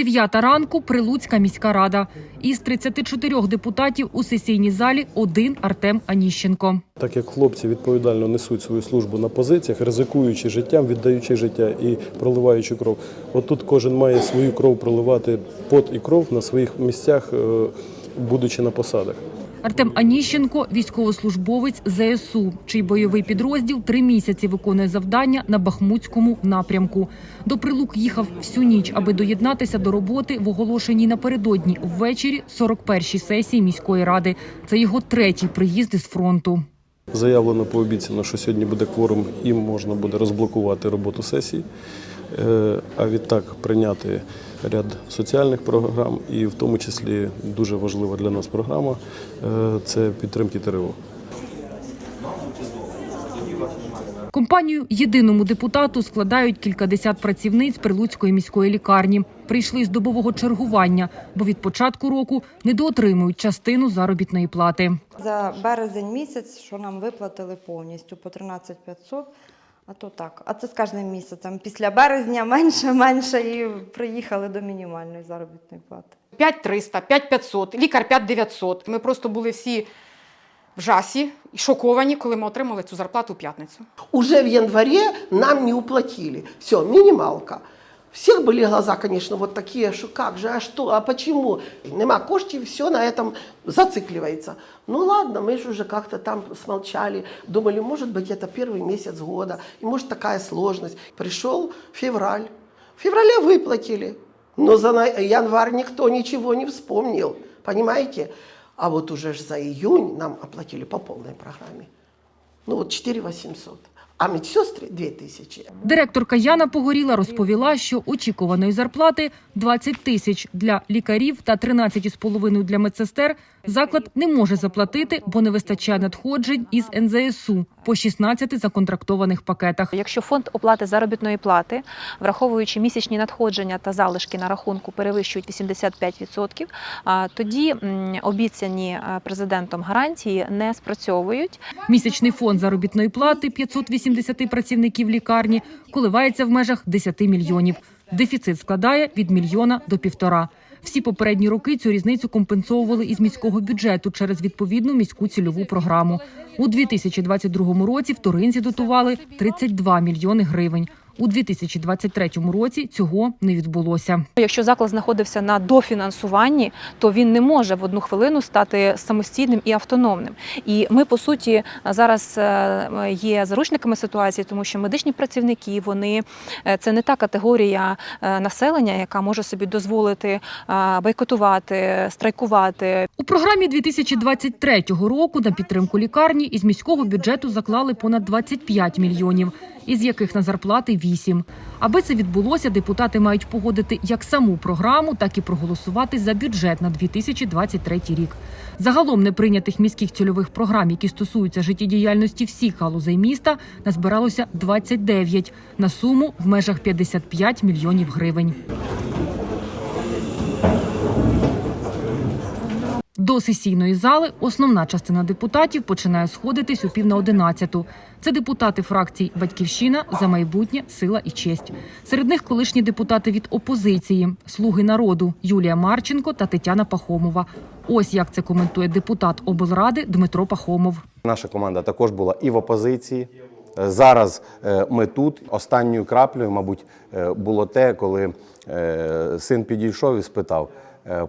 Дев'ята ранку Прилуцька міська рада. Із 34 депутатів у сесійній залі один Артем Аніщенко. Так як хлопці відповідально несуть свою службу на позиціях, ризикуючи життям, віддаючи життя і проливаючи кров. Отут кожен має свою кров проливати пот і кров на своїх місцях, е, будучи на посадах. Артем Аніщенко військовослужбовець ЗСУ, чий бойовий підрозділ три місяці виконує завдання на Бахмутському напрямку. До Прилук їхав всю ніч, аби доєднатися до роботи в оголошеній напередодні ввечері 41-й сесії міської ради. Це його третій приїзд із фронту. Заявлено пообіцяно, що сьогодні буде кворум, і можна буде розблокувати роботу сесії, а відтак прийняти ряд соціальних програм, і в тому числі дуже важлива для нас програма е, це підтримки ТРО. Компанію єдиному депутату складають кількадесят працівниць Прилуцької міської лікарні. Прийшли з добового чергування, бо від початку року недоотримують частину заробітної плати. За березень місяць, що нам виплатили повністю по 13 500, а то так. А це з кожним місяцем. Після березня менше, менше і приїхали до мінімальної заробітної плати. 5300, 5500, лікар 5900. Ми просто були всі в жасі і шоковані, коли ми отримали цю зарплату у п'ятницю. Уже в январе нам не уплатили. Все, минималка. Всех были глаза, конечно, вот такие, что как же, а что, а почему? Нема коштів, все на этом зацикливается. Ну ладно, мы же уже как-то там смолчали, думали, может быть, это первый месяц года, и может такая сложность. Пришел февраль, в феврале выплатили, но за январь никто ничего не вспомнил, понимаете? А вот уже за июнь нам оплатили по полной программе. Ну вот 4 800. А медсестры 2000. Директорка Яна Погоріла розповіла, що очікуваної зарплати 20 тисяч для лікарів та 13,5 для медсестер заклад не може заплатити, бо не вистачає надходжень із НЗСУ по 16 законтрактованих пакетах. Якщо фонд оплати заробітної плати, враховуючи місячні надходження та залишки на рахунку, перевищують 85%, а, тоді обіцяні е, президентом гарантії не спрацьовують. Місячний фонд заробітної плати 580 працівників лікарні коливається в межах 10 мільйонів. Дефіцит складає від мільйона до півтора. Всі попередні роки цю різницю компенсовували із міського бюджету через відповідну міську цільову програму. У 2022 році в Туринзі дотували 32 мільйони гривень. У 2023 році цього не відбулося. Якщо заклад знаходився на дофінансуванні, то він не може в одну хвилину стати самостійним і автономним. І ми, по суті, зараз е, є заручниками ситуації, тому що медичні працівники вони е, це не та категорія е, населення, яка може собі дозволити бойкотувати, страйкувати. У програмі 2023 року на підтримку лікарні із міського бюджету заклали понад 25 мільйонів, із яких на зарплати 8. Аби це відбулося, депутати мають погодити як саму програму, так і проголосувати за бюджет на 2023 рік. Загалом неприйнятих міських цільових програм, які стосуються життєдіяльності всіх галузей міста, назбиралося 29 на суму в межах 55 мільйонів гривень. До сесійної зали основна частина депутатів починає сходитись у пів на одинадцяту. Це депутати фракцій Батьківщина за майбутнє, сила і честь. Серед них колишні депутати від опозиції, слуги народу Юлія Марченко та Тетяна Пахомова. Ось як це коментує депутат облради Дмитро Пахомов. Наша команда також була і в опозиції. Зараз е, ми тут. Останньою краплею, мабуть, е, було те, коли е, син підійшов і спитав: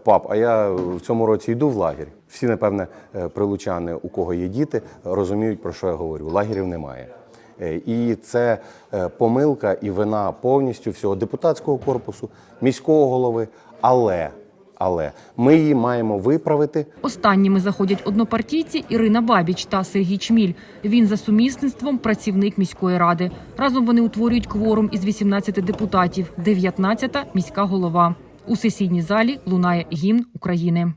пап, а я в цьому році йду в лагерь. Всі, напевне, е, прилучани, у кого є діти, розуміють, про що я говорю. Лагерів немає. Е, І це е, помилка і вина повністю всього депутатського корпусу, міського голови. Але, але ми її маємо виправити. Останніми заходять однопартійці Ірина Бабіч та Сергій Чміль. Він за сумісництвом працівник міської ради. Разом вони утворюють кворум із 18 депутатів, 19 – міська голова. У сесійній залі лунає гімн України.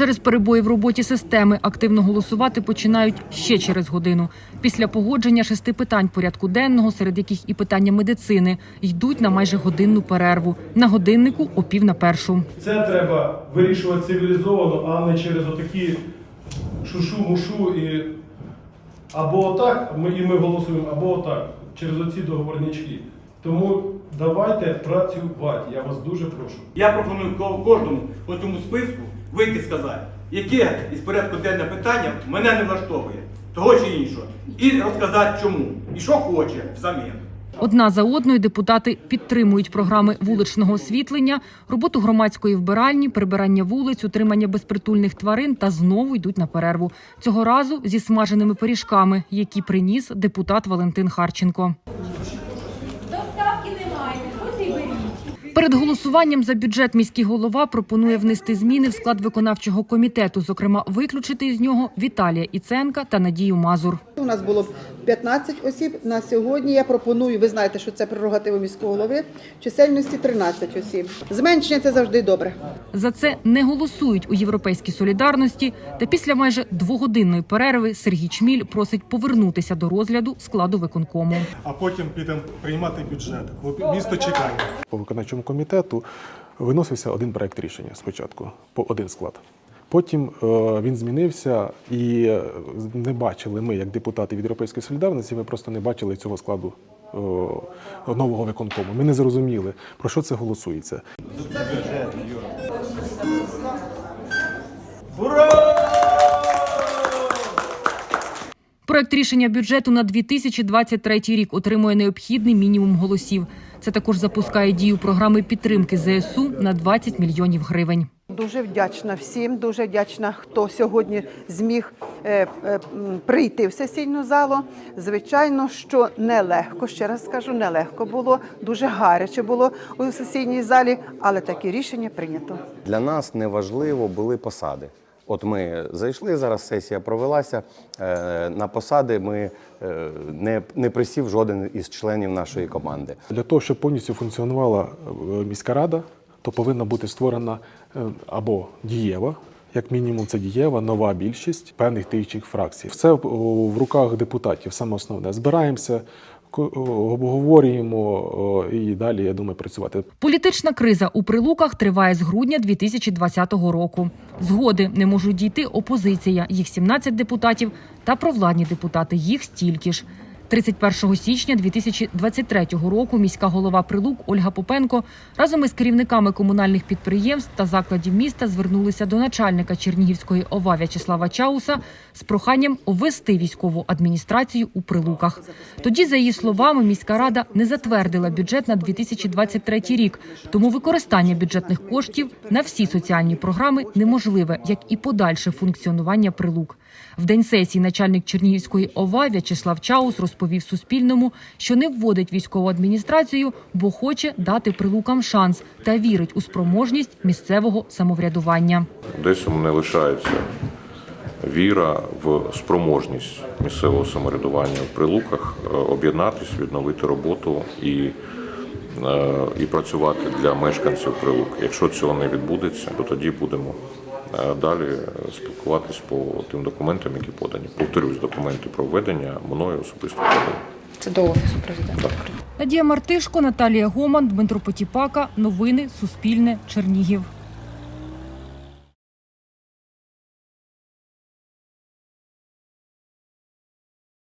Через перебої в роботі системи активно голосувати починають ще через годину. Після погодження шести питань порядку денного, серед яких і питання медицини, йдуть на майже годинну перерву. На годиннику о пів на першу. Це треба вирішувати цивілізовано, а не через отакі шушу-мушу і або отак, ми, і ми голосуємо, або отак, через оці договорнячки. Тому давайте працювати. Я вас дуже прошу. Я пропоную кожному по цьому списку вийти сказати, яке із порядку денне питання мене не влаштовує, того чи іншого, і розказати чому, і що хоче взамін. Одна за одною депутати підтримують програми вуличного освітлення, роботу громадської вбиральні, прибирання вулиць, утримання безпритульних тварин та знову йдуть на перерву. Цього разу зі смаженими пиріжками, які приніс депутат Валентин Харченко. Перед голосуванням за бюджет міський голова пропонує внести зміни в склад виконавчого комітету, зокрема виключити із нього Віталія Іценка та Надію Мазур. У нас було 15 осіб. На сьогодні я пропоную, ви знаєте, що це прерогатива міського голови, чисельності 13 осіб. Зменшення це завжди добре. За це не голосують у європейській солідарності. Та після майже двогодинної перерви Сергій Чміль просить повернутися до розгляду складу виконкому. А потім підемо приймати бюджет, бо місто чекає. По виконавчому комітету виносився один проект рішення спочатку, по один склад. Потім е, він змінився, і е, не бачили ми, як депутати від Європейської солідарності, ми просто не бачили цього складу е, нового виконкому. Ми не зрозуміли, про що це голосується. Проект рішення бюджету на 2023 рік отримує необхідний мінімум голосів. Це також запускає дію програми підтримки ЗСУ на 20 мільйонів гривень. Дуже вдячна всім, дуже вдячна, хто сьогодні зміг е, е, прийти в сесійну залу. Звичайно, що нелегко, ще раз скажу, нелегко було, дуже гаряче було у сесійній залі, але таке рішення прийнято. Для нас неважливо були посади. От ми зайшли зараз, сесія провелася. е, На посади ми е, не, не присів жоден із членів нашої команди. Для того, щоб повністю функціонувала е, міська рада, то повинна бути створена або дієва, як мінімум, це дієва, нова більшість певних тичих фракцій. Все в руках депутатів, саме основне. Збираємося, обговорюємо і далі, я думаю, працювати. Політична криза у прилуках триває з грудня 2020 року. Згоди не можуть дійти опозиція, їх 17 депутатів, та провладні депутати, їх стільки ж. 31 січня 2023 року міська голова Прилук Ольга Попенко разом із керівниками комунальних підприємств та закладів міста звернулися до начальника Чернігівської ОВА В'ячеслава Чауса з проханням ввести військову адміністрацію у Прилуках. Тоді, за її словами, міська рада не затвердила бюджет на 2023 рік, тому використання бюджетних коштів на всі соціальні програми неможливе, як і подальше функціонування Прилук. В день сесії начальник Чернігівської ОВА В'ячеслав Чаус розповів Суспільному, що не вводить військову адміністрацію, бо хоче дати прилукам шанс та вірить у спроможність місцевого самоврядування. Десь у мене лишається віра в спроможність місцевого самоврядування в прилуках е, об'єднатись, відновити роботу і, е, і працювати для мешканців прилук. Якщо цього не відбудеться, то тоді будемо далі спілкуватись по тим документам, які подані. Повторюсь, документи про введення мною особисто подані. Це до офісу президента. Надія Мартишко, Наталія Гоман, Дмитро Потіпака. Новини Суспільне. Чернігів.